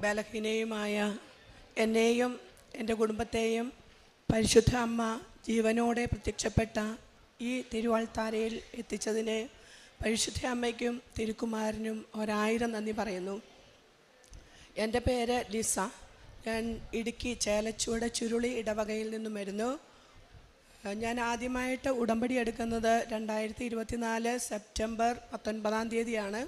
ബലഹീനയുമായ എന്നെയും എന്റെ കുടുംബത്തെയും പരിശുദ്ധ അമ്മ ജീവനോടെ പ്രത്യക്ഷപ്പെട്ട ഈ തിരുവാൾത്താരയിൽ എത്തിച്ചതിന് പരിശുദ്ധ അമ്മയ്ക്കും തിരുക്കുമാരനും ഒരായിരം നന്ദി പറയുന്നു. എന്റെ പേര് ലിസ. ഞാൻ ഇടുക്കി ചേലച്ചുവട് ചുരുളി ഇടവകയിൽ നിന്നും വരുന്നു. ഞാൻ ആദ്യമായിട്ട് ഉടമ്പടി എടുക്കുന്നത് രണ്ടായിരത്തി ഇരുപത്തിനാല് സെപ്റ്റംബർ പത്തൊൻപതാം തീയതിയാണ്.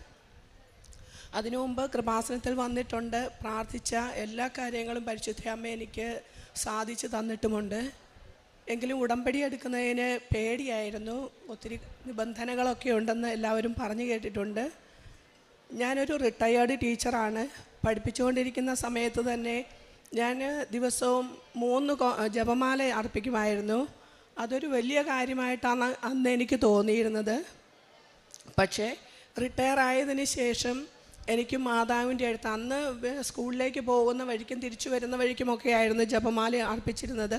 അതിനു മുമ്പ് കൃപാസനത്തിൽ വന്നിട്ടുണ്ട്. പ്രാർത്ഥിച്ച എല്ലാ കാര്യങ്ങളും പരിശുദ്ധ അമ്മ എനിക്ക് സാധിച്ചു തന്നിട്ടുമുണ്ട്. എങ്കിലും ഉടമ്പടി എടുക്കുന്നതിന് പേടിയായിരുന്നു. ഒത്തിരി നിബന്ധനകളൊക്കെ ഉണ്ടെന്ന് എല്ലാവരും പറഞ്ഞു കേട്ടിട്ടുണ്ട്. ഞാനൊരു റിട്ടയേർഡ് ടീച്ചറാണ് പഠിപ്പിച്ചുകൊണ്ടിരിക്കുന്ന സമയത്ത് തന്നെ ഞാൻ ദിവസവും മൂന്ന് ജപമാല അർപ്പിക്കുമായിരുന്നു. അതൊരു വലിയ കാര്യമായിട്ടാണ് അന്ന് എനിക്ക് തോന്നിയിരുന്നത്. പക്ഷേ റിട്ടയർ ആയതിനു ശേഷം എനിക്ക് മാതാവിന്റെ അടുത്ത് അന്ന് സ്കൂളിലേക്ക് പോകുന്ന വഴിക്കും തിരിച്ചു വരുന്ന വഴിക്കുമൊക്കെ ആയിരുന്നു ജപമാല അർപ്പിച്ചിരുന്നത്.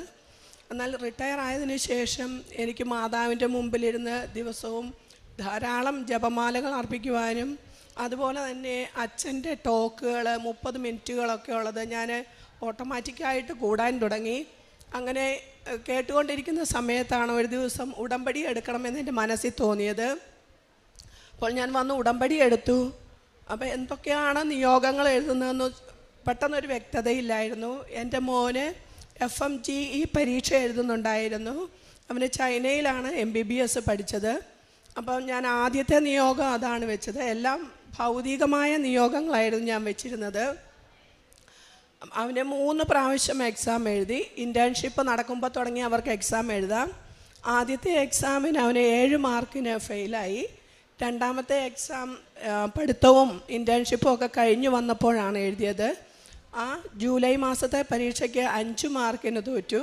എന്നാൽ റിട്ടയർ ആയതിനു ശേഷം എനിക്ക് മാതാവിന്റെ മുമ്പിലിരുന്ന് ദിവസവും ധാരാളം ജപമാലകൾ അർപ്പിക്കുവാനും അതുപോലെ തന്നെ അച്ഛന്റെ ടോക്കുകൾ മുപ്പത് മിനിറ്റുകളൊക്കെ ഉള്ളത് ഞാൻ ഓട്ടോമാറ്റിക്കായിട്ട് കൂടാൻ തുടങ്ങി. അങ്ങനെ കേട്ടുകൊണ്ടിരിക്കുന്ന സമയത്താണ് ഒരു ദിവസം ഉടമ്പടി എടുക്കണമെന്ന് എന്റെ മനസ്സിൽ തോന്നിയത്. അപ്പോൾ ഞാൻ വന്ന് ഉടമ്പടി എടുത്തു. അപ്പോൾ എന്തൊക്കെയാണ് നിയോഗങ്ങൾ എഴുതുന്നതെന്ന് പെട്ടെന്നൊരു വ്യക്തതയില്ലായിരുന്നു. എന്റെ മോന് എഫ് എം ജി ഈ പരീക്ഷ എഴുതുന്നുണ്ടായിരുന്നു. അവന് ചൈനയിലാണ് എം ബി ബി എസ് പഠിച്ചത്. അപ്പം ഞാൻ ആദ്യത്തെ നിയോഗം അതാണ് വെച്ചത്. എല്ലാം ഭൗതികമായ നിയോഗങ്ങളായിരുന്നു ഞാൻ വെച്ചിരുന്നത്. അവന് മൂന്ന് പ്രാവശ്യം എക്സാം എഴുതി. ഇന്റേൺഷിപ്പ് നടക്കുമ്പോൾ തുടങ്ങി അവർക്ക് എക്സാം എഴുതാം. ആദ്യത്തെ എക്സാമിന് അവന് ഏഴ് മാർക്കിന് ഫെയിലായി രണ്ടാമത്തെ എക്സാം പഠിത്തവും ഇന്റേൺഷിപ്പും ഒക്കെ കഴിഞ്ഞു വന്നപ്പോഴാണ് എഴുതിയത്. ആ ജൂലൈ മാസത്തെ പരീക്ഷയ്ക്ക് അഞ്ച് മാർക്കിന് തോറ്റു.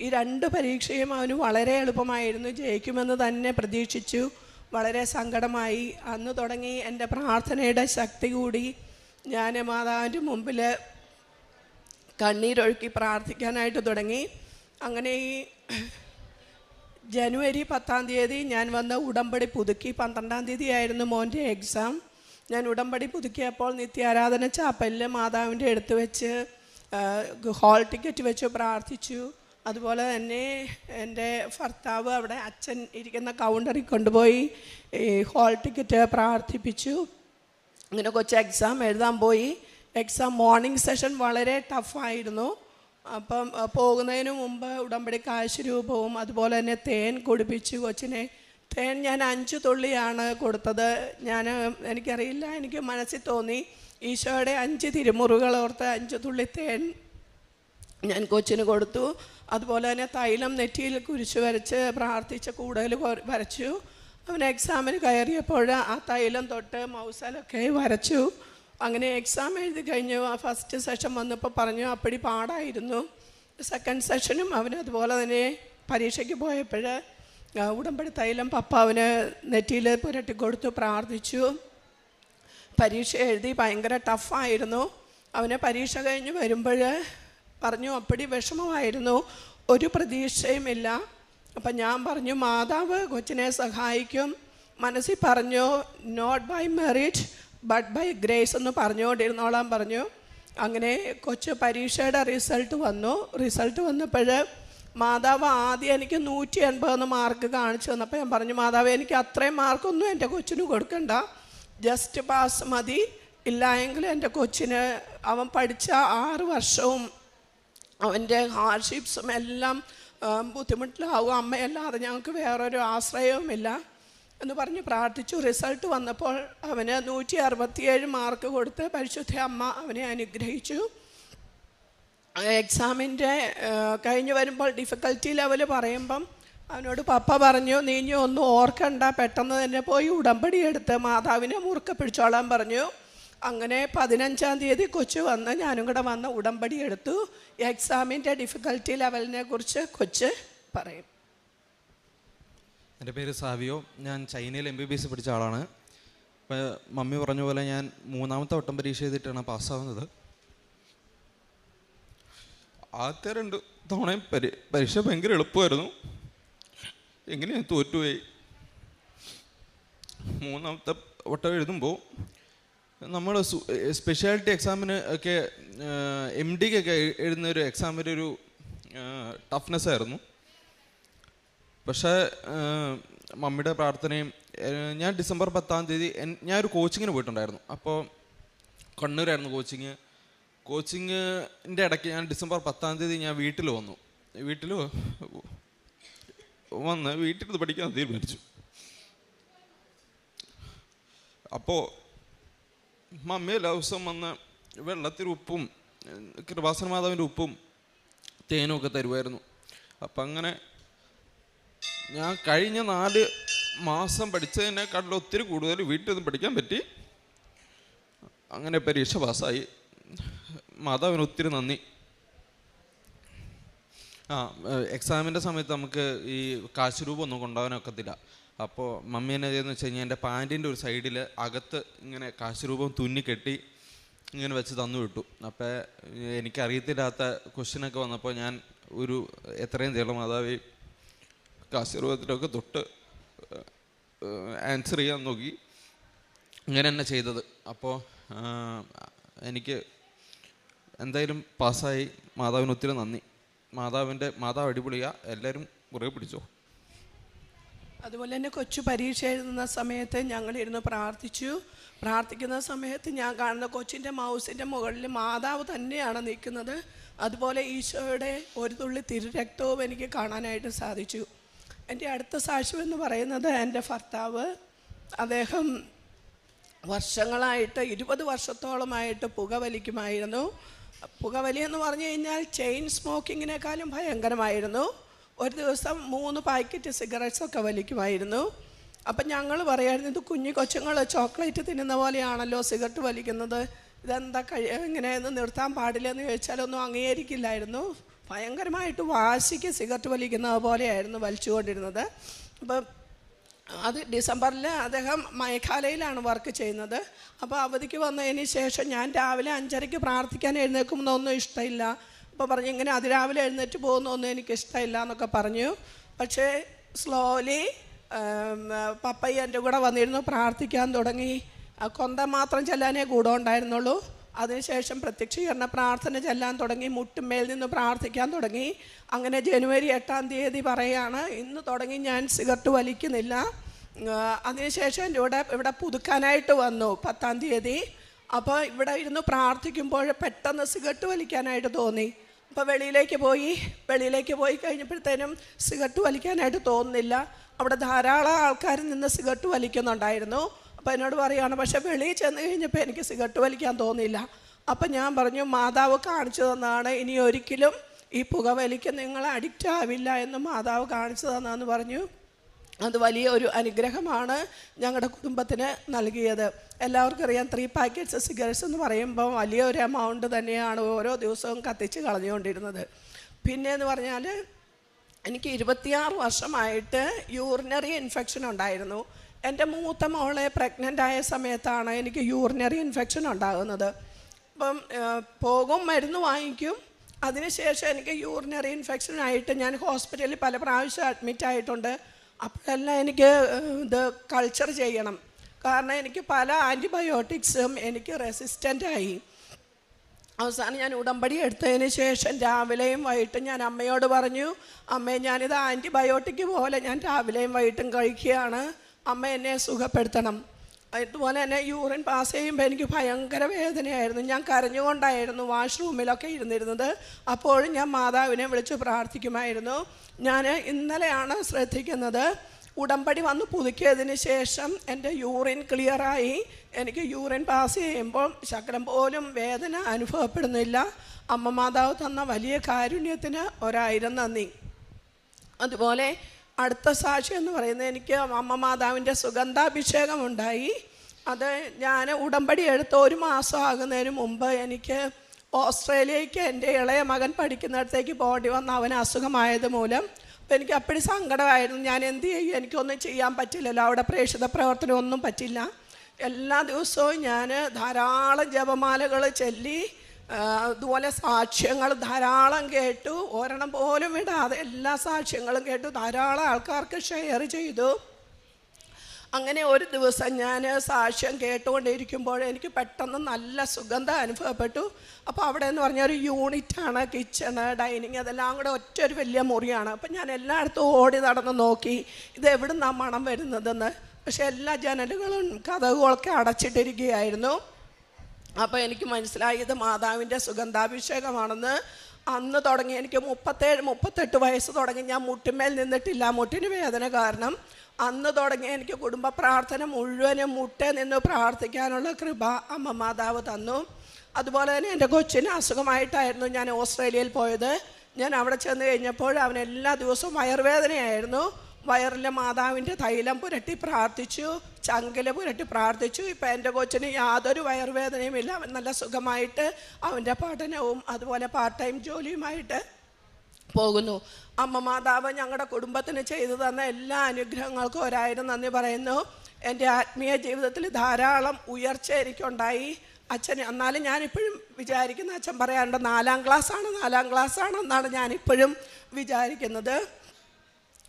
ഈ രണ്ട് പരീക്ഷയും അവന് വളരെ എളുപ്പമായിരുന്നു. ജയിക്കുമെന്ന് തന്നെ പ്രതീക്ഷിച്ചു. വളരെ സങ്കടമായി. അന്ന് തുടങ്ങി എന്റെ പ്രാർത്ഥനയുടെ ശക്തി കൂടി. ഞാൻ മാതാവിന്റെ മുമ്പിൽ കണ്ണീരൊഴുക്കി പ്രാർത്ഥിക്കാനായിട്ട് തുടങ്ങി. അങ്ങനെ ഈ ജനുവരി പത്താം തീയതി ഞാൻ വന്ന് ഉടമ്പടി പുതുക്കി. പന്ത്രണ്ടാം തീയതി ആയിരുന്നു മോന്റെ എക്സാം ഞാൻ ഉടമ്പടി പുതുക്കിയപ്പോൾ നിത്യാരാധന ചാപ്പലിൽ മാതാവിന്റെ അടുത്ത് വെച്ച് ഹോൾ ടിക്കറ്റ് വെച്ച് പ്രാർത്ഥിച്ചു. അതുപോലെ തന്നെ എന്റെ ഭർത്താവ് അവിടെ അച്ഛൻ ഇരിക്കുന്ന കൗണ്ടറിൽ കൊണ്ടുപോയി ഹാൾ ടിക്കറ്റ് പ്രാർത്ഥിപ്പിച്ചു. അങ്ങനെ കൊച്ചു എക്സാം എഴുതാൻ പോയി. എക്സാം മോർണിംഗ് സെഷൻ വളരെ ടഫായിരുന്നു അപ്പം പോകുന്നതിന് മുമ്പ് ഉടമ്പടി കാശ് രൂപവും അതുപോലെ തന്നെ തേൻ കുടിപ്പിച്ചു കൊച്ചിനെ. തേൻ ഞാൻ അഞ്ച് തുള്ളിയാണ് കൊടുത്തത്. ഞാൻ എനിക്കറിയില്ല എനിക്ക് മനസ്സിൽ തോന്നി. ഈശോയുടെ അഞ്ച് തിരുമുറുകൾ ഓർത്ത് അഞ്ച് തുള്ളി തേൻ ഞാൻ കൊച്ചിന് കൊടുത്തു. അതുപോലെ തന്നെ തൈലം നെറ്റിയിൽ കുരിശ് വരച്ച് പ്രാർത്ഥിച്ച് കൂടുതൽ വരച്ചു. അവൻ എക്സാമിന് കയറിയപ്പോൾ ആ തൈലം തൊട്ട് മൗസലൊക്കെ വരച്ചു. അങ്ങനെ എക്സാം എഴുതി കഴിഞ്ഞു. ആ ഫസ്റ്റ് സെഷൻ വന്നപ്പോൾ പറഞ്ഞു അപ്പടി പാടായിരുന്നു. സെക്കൻഡ് സെഷനും അവനതുപോലെ തന്നെ പരീക്ഷയ്ക്ക് പോയപ്പോൾ ഉടമ്പടി തൈലം പപ്പ അവന് നെറ്റിയിൽ പുരട്ടി കൊടുത്തു പ്രാർത്ഥിച്ചു. പരീക്ഷ എഴുതി ഭയങ്കര ടഫായിരുന്നു അവന് പരീക്ഷ കഴിഞ്ഞ് വരുമ്പോൾ പറഞ്ഞു അപ്പടി വിഷമമായിരുന്നു. ഒരു പ്രതീക്ഷയുമില്ല. അപ്പം ഞാൻ പറഞ്ഞു മാതാവ് കൊച്ചിനെ സഹായിക്കും. മനസ്സിൽ പറഞ്ഞു not by merit but by grace എന്ന് പറഞ്ഞുകൊണ്ടിരുന്നോളാൻ പറഞ്ഞു. അങ്ങനെ കൊച്ചു പരീക്ഷയുടെ റിസൾട്ട് വന്നു. റിസൾട്ട് വന്നപ്പോൾ മാതാവ് ആദ്യം എനിക്ക് നൂറ്റി എൺപതെന്ന് മാർക്ക് കാണിച്ചു തന്നപ്പോൾ ഞാൻ പറഞ്ഞു മാതാവ് എനിക്ക് അത്രയും മാർക്കൊന്നും എന്റെ കൊച്ചിന് കൊടുക്കണ്ട. ജസ്റ്റ് പാസ് മതി. ഇല്ലായെങ്കിൽ എന്റെ കൊച്ചിന് അവൻ പഠിച്ച ആറ് വർഷവും അവന്റെ ഹാർഡ്ഷിപ്സും എല്ലാം ബുദ്ധിമുട്ടിലാവും. അമ്മയല്ലാതെ ഞങ്ങൾക്ക് വേറൊരു ആശ്രയവുമില്ല. എന്ന് പറഞ്ഞ് പ്രാർത്ഥിച്ചു. റിസൾട്ട് വന്നപ്പോൾ അവന് നൂറ്റി അറുപത്തിയേഴ് മാർക്ക് കൊടുത്ത് പരിശുദ്ധ അമ്മ അവനെ അനുഗ്രഹിച്ചു. എക്സാമിന്റെ കഴിഞ്ഞ് വരുമ്പോൾ ഡിഫിക്കൽറ്റി ലെവൽ പറയുമ്പം അവനോട് പപ്പ പറഞ്ഞു നീ ഇനി ഒന്നും ഓർക്കണ്ട. പെട്ടെന്ന് തന്നെ പോയി ഉടമ്പടി എടുത്ത് മാതാവിനെ മുറുക്ക പിടിച്ചോളാൻ പറഞ്ഞു. അങ്ങനെ പതിനഞ്ചാം തീയതി കൊച്ചു വന്ന് ഞാനും കൂടെ വന്ന് ഉടമ്പടി എടുത്തു. എക്സാമിന്റെ ഡിഫിക്കൽറ്റി ലെവലിനെ കുറിച്ച് കൊച്ച് പറയും. എന്റെ പേര് സാവിയോ. ഞാൻ ചൈനയിൽ എം ബി ബി എസ് പഠിച്ച ആളാണ്. ഇപ്പോൾ മമ്മി പറഞ്ഞ പോലെ ഞാൻ മൂന്നാമത്തെ വട്ടം പരീക്ഷ ചെയ്തിട്ടാണ് പാസ്സാവുന്നത്. ആദ്യത്തെ രണ്ട് തവണയും പരി പരീക്ഷ ഭയങ്കര എളുപ്പമായിരുന്നു. എങ്ങനെയാണ് തോറ്റുപോയി? മൂന്നാമത്തെ വട്ടം എഴുതുമ്പോൾ നമ്മൾ സ്പെഷ്യാലിറ്റി എക്സാമിന് ഒക്കെ എം ഡിക്കൊക്കെ എഴുതുന്ന ഒരു എക്സാമിന്റെ ഒരു ടഫ്നെസ് ആയിരുന്നു. പക്ഷേ മമ്മിയുടെ പ്രാർത്ഥനയും ഞാൻ ഡിസംബർ പത്താം തീയതി ഞാൻ ഒരു കോച്ചിങ്ങിന് പോയിട്ടുണ്ടായിരുന്നു. അപ്പോൾ കണ്ണൂരായിരുന്നു കോച്ചിങ്. കോച്ചിങ്ങിന്റെ ഇടയ്ക്ക് ഞാൻ ഡിസംബർ പത്താം തീയതി ഞാൻ വീട്ടിൽ വന്നു. വീട്ടിൽ വന്ന് വീട്ടിൽ നിന്ന് പഠിക്കാൻ തീരുമാനിച്ചു. അപ്പോൾ മമ്മി എല്ലാ ദിവസവും വന്ന് വെള്ളത്തിൽ ഉപ്പും കൃപാസന മാതാവിന്റെ ഉപ്പും തേനും ഒക്കെ തരുമായിരുന്നു. അപ്പം അങ്ങനെ ഞാൻ കഴിഞ്ഞ നാല് മാസം പഠിച്ചതിനേക്കാട്ടിൽ ഒത്തിരി കൂടുതൽ വീട്ടിൽ നിന്ന് പഠിക്കാൻ പറ്റി. അങ്ങനെ പരീക്ഷ പാസ്സായി. മാതാവിന് ഒത്തിരി നന്ദി. ആ എക്സാമിന്റെ സമയത്ത് നമുക്ക് ഈ കാശ് രൂപം ഒന്നും കൊണ്ടുപോകാനൊക്കത്തില്ല അപ്പോൾ മമ്മി എന്നെ ചെയ്തെന്ന് വെച്ച് കഴിഞ്ഞാൽ എന്റെ പാന്റിന്റെ ഒരു സൈഡിൽ അകത്ത് ഇങ്ങനെ കാശ് രൂപം തുന്നി കെട്ടി ഇങ്ങനെ വെച്ച് തന്നു വിട്ടു. അപ്പോൾ എനിക്കറിയത്തില്ലാത്ത ക്വസ്റ്റ്യനൊക്കെ വന്നപ്പോൾ ഞാൻ ഒരു എത്രയും തേളും മാതാവി കാശ് രൂപത്തിലൊക്കെ തൊട്ട് ആൻസർ ചെയ്യാൻ നോക്കി. ഇങ്ങനെ തന്നെ ചെയ്തത് അപ്പോൾ എനിക്ക് എന്തായാലും പാസ്സായി. മാതാവിന് ഒത്തിരി നന്ദി. മാതാവിന്റെ മാതാവ് അടിപൊളിയാ. എല്ലാവരും കുറേ പിടിച്ചോ. അതുപോലെ തന്നെ കൊച്ചു പരീക്ഷ എഴുതുന്ന സമയത്ത് ഞങ്ങളിരുന്ന് പ്രാർത്ഥിച്ചു. പ്രാർത്ഥിക്കുന്ന സമയത്ത് ഞാൻ കാണുന്ന കൊച്ചിന്റെ മൗസിന്റെ മുകളിൽ മാതാവ് തന്നെയാണ് നിൽക്കുന്നത്. അതുപോലെ ഈശോയുടെ ഒരു തുള്ളി തിരുരക്തവും എനിക്ക് കാണാനായിട്ട് സാധിച്ചു. എന്റെ അടുത്ത സാക്ഷ്യം എന്ന് പറയുന്നത് എന്റെ ഭർത്താവ്. അദ്ദേഹം വർഷങ്ങളായിട്ട് ഇരുപത് വർഷത്തോളമായിട്ട് പുകവലിക്കുമായിരുന്നു. പുകവലി എന്ന് പറഞ്ഞു കഴിഞ്ഞാൽ ചെയിൻ സ്മോക്കിങ്ങിനേക്കാളും ഭയങ്കരമായിരുന്നു. ഒരു ദിവസം മൂന്ന് പാക്കറ്റ് സിഗരറ്റ്സ് ഒക്കെ വലിക്കുമായിരുന്നു. അപ്പം ഞങ്ങൾ പറയായിരുന്നു ഇത് കുഞ്ഞു കൊച്ചുങ്ങൾ ചോക്ലേറ്റ് തിന്നുന്ന പോലെയാണല്ലോ സിഗരറ്റ് വലിക്കുന്നത്. ഇതെന്താ കഴി ഇങ്ങനെയൊന്നും നിർത്താൻ പാടില്ലെന്ന് ചോദിച്ചാലൊന്നും അംഗീകരിക്കില്ലായിരുന്നു. ഭയങ്കരമായിട്ട് വാശിക്ക് സിഗരറ്റ് വലിക്കുന്ന പോലെയായിരുന്നു വലിച്ചുകൊണ്ടിരുന്നത്. അപ്പം അത് ഡിസംബറിൽ അദ്ദേഹം മേഘാലയയിലാണ് വർക്ക് ചെയ്യുന്നത്. അപ്പോൾ അവധിക്ക് വന്നതിന് ശേഷം ഞാൻ രാവിലെ അഞ്ചരയ്ക്ക് പ്രാർത്ഥിക്കാൻ എഴുന്നേൽക്കുമെന്നൊന്നും ഇഷ്ടമില്ല. അപ്പോൾ പറഞ്ഞു ഇങ്ങനെ അതിരാവിലെ എഴുന്നേറ്റ് പോകുന്നൊന്നും എനിക്ക് ഇഷ്ടമില്ല എന്നൊക്കെ പറഞ്ഞു. പക്ഷേ സ്ലോലി പപ്പയ്യ എന്റെ കൂടെ വന്നിരുന്നു പ്രാർത്ഥിക്കാൻ തുടങ്ങി. കൊന്ത മാത്രം ചെല്ലാനേ കൂടെ ഉണ്ടായിരുന്നുള്ളൂ. അതിനുശേഷം പ്രത്യക്ഷീകരണ പ്രാർത്ഥന ചെല്ലാൻ തുടങ്ങി മുട്ടുമേൽ നിന്ന് പ്രാർത്ഥിക്കാൻ തുടങ്ങി. അങ്ങനെ ജനുവരി എട്ടാം തീയതി പറയാണ് ഇന്ന് തുടങ്ങി ഞാൻ സിഗരറ്റ് വലിക്കുന്നില്ല. അതിനുശേഷം ഇവിടെ ഇവിടെ പുതുക്കാനായിട്ട് വന്നു പത്താം തീയതി. അപ്പോൾ ഇവിടെ ഇരുന്ന് പ്രാർത്ഥിക്കുമ്പോൾ പെട്ടെന്ന് സിഗരറ്റ് വലിക്കാനായിട്ട് തോന്നി. അപ്പോൾ വെളിയിലേക്ക് പോയി വെളിയിലേക്ക് പോയി കഴിഞ്ഞപ്പോഴത്തേനും സിഗരറ്റ് വലിക്കാനായിട്ട് തോന്നുന്നില്ല. അവിടെ ധാരാളം ആൾക്കാർ നിന്ന് സിഗരറ്റ് വലിക്കുന്നുണ്ടായിരുന്നു. അപ്പോൾ എന്നോട് പറയുകയാണ് പക്ഷേ വെളിയിൽ ചെന്ന് കഴിഞ്ഞപ്പോൾ എനിക്ക് സിഗരറ്റ് വലിക്കാൻ തോന്നിയില്ല. അപ്പം ഞാൻ പറഞ്ഞു മാതാവ് കാണിച്ചു തന്നാണ്. ഇനി ഒരിക്കലും ഈ പുക പുകവലിക്ക് നിങ്ങൾ അഡിക്റ്റ് ആവില്ല എന്ന് മാതാവ് കാണിച്ചു തന്നാന്ന് പറഞ്ഞു. അത് വലിയ ഒരു അനുഗ്രഹമാണ് ഞങ്ങളുടെ കുടുംബത്തിന് നൽകിയത്. എല്ലാവർക്കും അറിയാം ത്രീ പാക്കറ്റ്സ് സിഗരറ്റ്സ് എന്ന് പറയുമ്പോൾ വലിയൊരു എമൗണ്ട് തന്നെയാണ് ഓരോ ദിവസവും കത്തിച്ച് കളഞ്ഞുകൊണ്ടിരുന്നത്. പിന്നെ എന്ന് പറഞ്ഞാൽ എനിക്ക് ഇരുപത്തിയാറ് വർഷമായിട്ട് യൂറിനറി ഇൻഫെക്ഷൻ ഉണ്ടായിരുന്നു. എന്റെ മൂത്ത മോളെ പ്രഗ്നന്റ് ആയ സമയത്താണ് എനിക്ക് യൂറിനറി ഇൻഫെക്ഷൻ ഉണ്ടാകുന്നത്. അപ്പം പോകും മരുന്ന് വാങ്ങിക്കും. അതിനുശേഷം എനിക്ക് യൂറിനറി ഇൻഫെക്ഷൻ ആയിട്ട് ഞാൻ ഹോസ്പിറ്റലിൽ പല പ്രാവശ്യം അഡ്മിറ്റ് ആയിട്ടുണ്ട്. അപ്പോഴെല്ലാം എനിക്ക് ഇത് കൾച്ചർ ചെയ്യണം. കാരണം എനിക്ക് പല ആന്റിബയോട്ടിക്സും എനിക്ക് റെസിസ്റ്റന്റ് ആയി. അവസാനം ഞാൻ ഉടമ്പടി എടുത്തതിന് ശേഷം രാവിലെയും വൈകിട്ടും ഞാൻ അമ്മയോട് പറഞ്ഞു അമ്മേ ഞാനിത് ആന്റിബയോട്ടിക് പോലെ ഞാൻ രാവിലെയും വൈകിട്ടും കഴിക്കുകയാണ്. അമ്മ എന്നെ സുഖപ്പെടുത്തണം. അതുപോലെ തന്നെ യൂറിൻ പാസ് ചെയ്യുമ്പോൾ എനിക്ക് ഭയങ്കര വേദനയായിരുന്നു. ഞാൻ കരഞ്ഞുകൊണ്ടായിരുന്നു വാഷ്റൂമിലൊക്കെ ഇരുന്നിരുന്നത്. അപ്പോഴും ഞാൻ മാതാവിനെ വിളിച്ച് പ്രാർത്ഥിക്കുമായിരുന്നു. ഞാൻ ഇന്നലെയാണ് ശ്രദ്ധിക്കുന്നത്. ഉടമ്പടി വന്ന് പുതുക്കിയതിന് ശേഷം എന്റെ യൂറിൻ ക്ലിയറായി എനിക്ക് യൂറിൻ പാസ് ചെയ്യുമ്പോൾ ശകലം പോലും വേദന അനുഭവപ്പെടുന്നില്ല. അമ്മ മാതാവ് തന്ന വലിയ കാരുണ്യത്തിന് ഒരായിരം നന്ദി. അതുപോലെ അടുത്ത സാക്ഷി എന്ന് പറയുന്നത് എനിക്ക് അമ്മ മാതാവിന്റെ സുഗന്ധാഭിഷേകം ഉണ്ടായി അത് ഞാൻ ഉടമ്പടി എടുത്ത് ഒരു മാസം ആകുന്നതിന് മുമ്പ് എനിക്ക് ഓസ്ട്രേലിയയ്ക്ക് എന്റെ ഇളയ മകൻ പഠിക്കുന്നിടത്തേക്ക് പോകേണ്ടി വന്ന അവന് അസുഖമായത് മൂലം. അപ്പം എനിക്ക് അപ്പോഴും സങ്കടമായിരുന്നു. ഞാൻ എന്ത് ചെയ്യും? എനിക്കൊന്നും ചെയ്യാൻ പറ്റില്ലല്ലോ. അവിടെ പ്രേക്ഷിത പ്രവർത്തനം ഒന്നും പറ്റില്ല. എല്ലാ ദിവസവും ഞാൻ ധാരാളം ജപമാലകൾ ചൊല്ലി അതുപോലെ സാക്ഷ്യങ്ങൾ ധാരാളം കേട്ടു. ഒരെണ്ണം പോലും വിടാതെ എല്ലാ സാക്ഷ്യങ്ങളും കേട്ടു. ധാരാളം ആൾക്കാർക്ക് ഷെയർ ചെയ്തു. അങ്ങനെ ഒരു ദിവസം ഞാൻ സാക്ഷ്യം കേട്ടുകൊണ്ടിരിക്കുമ്പോൾ എനിക്ക് പെട്ടെന്ന് നല്ല സുഗന്ധം അനുഭവപ്പെട്ടു. അപ്പോൾ അവിടെ എന്ന് പറഞ്ഞാൽ ഒരു യൂണിറ്റാണ് കിച്ചണ് ഡൈനിങ് അതെല്ലാം കൂടെ ഒറ്റ ഒരു വലിയ മുറിയാണ്. അപ്പം ഞാൻ എല്ലായിടത്തും ഓടി നടന്ന് നോക്കി ഇത് എവിടെ നിന്നാണ് മണം വരുന്നതെന്ന്. പക്ഷേ എല്ലാ ജനലുകളും കഥകളൊക്കെ അടച്ചിട്ടിരിക്കുകയായിരുന്നു. അപ്പോൾ എനിക്ക് മനസ്സിലായി ഇത് മാതാവിന്റെ സുഗന്ധാഭിഷേകമാണെന്ന് അന്ന് തുടങ്ങി എനിക്ക് മുപ്പത്തേഴ് മുപ്പത്തെട്ട് വയസ്സ് തുടങ്ങി ഞാൻ മുട്ടിന്മേൽ നിന്നിട്ടില്ല. മുട്ടിന് വേദന കാരണം അന്ന് തുടങ്ങി എനിക്ക് കുടുംബ പ്രാർത്ഥന മുഴുവനും മുട്ടേ നിന്ന് പ്രാർത്ഥിക്കാനുള്ള കൃപ അമ്മ മാതാവ് തന്നു. അതുപോലെ തന്നെ എന്റെ കൊച്ചിന് അസുഖമായിട്ടായിരുന്നു ഞാൻ ഓസ്ട്രേലിയയിൽ പോയത്. ഞാൻ അവിടെ ചെന്ന് കഴിഞ്ഞപ്പോൾ അവൻ എല്ലാ ദിവസവും വയറുവേദനയായിരുന്നു. വയറിലെ മാതാവിന്റെ തൈലം പുരട്ടി പ്രാർത്ഥിച്ചു ചങ്കല പുരട്ടി പ്രാർത്ഥിച്ചു. ഇപ്പം എന്റെ കൊച്ചിന് യാതൊരു വയറുവേദനയും ഇല്ല. അവൻ നല്ല സുഖമായിട്ട് അവന്റെ പഠനവും അതുപോലെ പാർട്ട് ടൈം ജോലിയുമായിട്ട് പോകുന്നു. അമ്മ മാതാവ് ഞങ്ങളുടെ കുടുംബത്തിന് ചെയ്തു തന്ന എല്ലാ അനുഗ്രഹങ്ങൾക്കും ഒരായിരം നന്ദി പറയുന്നു. എന്റെ ആത്മീയ ജീവിതത്തിൽ ധാരാളം ഉയർച്ച എനിക്കുണ്ടായി. അച്ഛൻ എന്നാലും ഞാനിപ്പോഴും വിചാരിക്കുന്ന അച്ഛൻ പറയാറുണ്ട് നാലാം ക്ലാസ്സാണ് നാലാം ക്ലാസ്സാണ് എന്നാണ് ഞാനിപ്പോഴും വിചാരിക്കുന്നത്.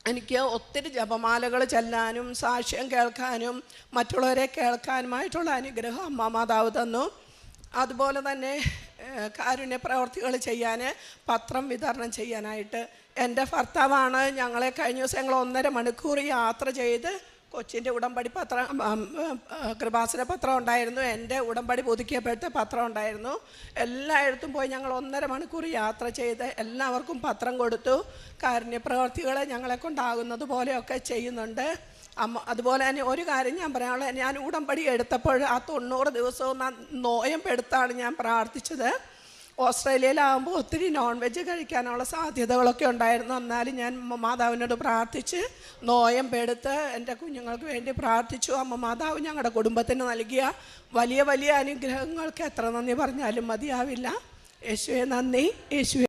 എനിക്ക് ഒത്തിരി ജപമാലകൾ ചെല്ലാനും സാക്ഷ്യം കേൾക്കാനും മറ്റുള്ളവരെ കേൾക്കാനുമായിട്ടുള്ള അനുഗ്രഹം അമ്മ മാതാവ് തന്നു. അതുപോലെ തന്നെ കാരുണ്യ പ്രവർത്തികൾ ചെയ്യാൻ പത്രം വിതരണം ചെയ്യാനായിട്ട് എന്റെ ഭർത്താവാണ് ഞങ്ങളെ കഴിഞ്ഞ ദിവസം ഞങ്ങൾ ഒന്നര മണിക്കൂർ യാത്ര ചെയ്ത് കൊച്ചിന്റെ ഉടമ്പടി പത്രം കൃപാസന പത്രം ഉണ്ടായിരുന്നു. എന്റെ ഉടമ്പടി പുതുക്കിയപ്പോഴത്തെ പത്രം ഉണ്ടായിരുന്നു. എല്ലായിടത്തും പോയി ഞങ്ങൾ ഒന്നര മണിക്കൂർ യാത്ര ചെയ്ത് എല്ലാവർക്കും പത്രം കൊടുത്തു. കാരുണ്യ പ്രവർത്തികൾ ഞങ്ങളെ കൊണ്ടാകുന്നത് പോലെയൊക്കെ ചെയ്യുന്നുണ്ട്. അമ്മ അതുപോലെ തന്നെ ഒരു കാര്യം ഞാൻ പറയാനുള്ളത് ഞാൻ ഉടമ്പടി എടുത്തപ്പോൾ ആ തൊണ്ണൂറ് ദിവസവും നോയമ്പെടുത്താണ് ഞാൻ പ്രാർത്ഥിച്ചത്. ഓസ്ട്രേലിയയിലാകുമ്പോൾ ഒത്തിരി നോൺ വെജ് കഴിക്കാനുള്ള സാധ്യതകളൊക്കെ ഉണ്ടായിരുന്നു. എന്നാലും ഞാൻ മാതാവിനോട് പ്രാർത്ഥിച്ച് നോയമ്പെടുത്ത് എന്റെ കുഞ്ഞുങ്ങൾക്ക് വേണ്ടി പ്രാർത്ഥിച്ചു. അമ്മ മാതാവ് ഞങ്ങളുടെ കുടുംബത്തിന് നൽകിയ വലിയ വലിയ അനുഗ്രഹങ്ങൾക്ക് എത്ര നന്ദി പറഞ്ഞാലും മതിയാവില്ല. യേശുവെ നന്ദി. യേശുവെ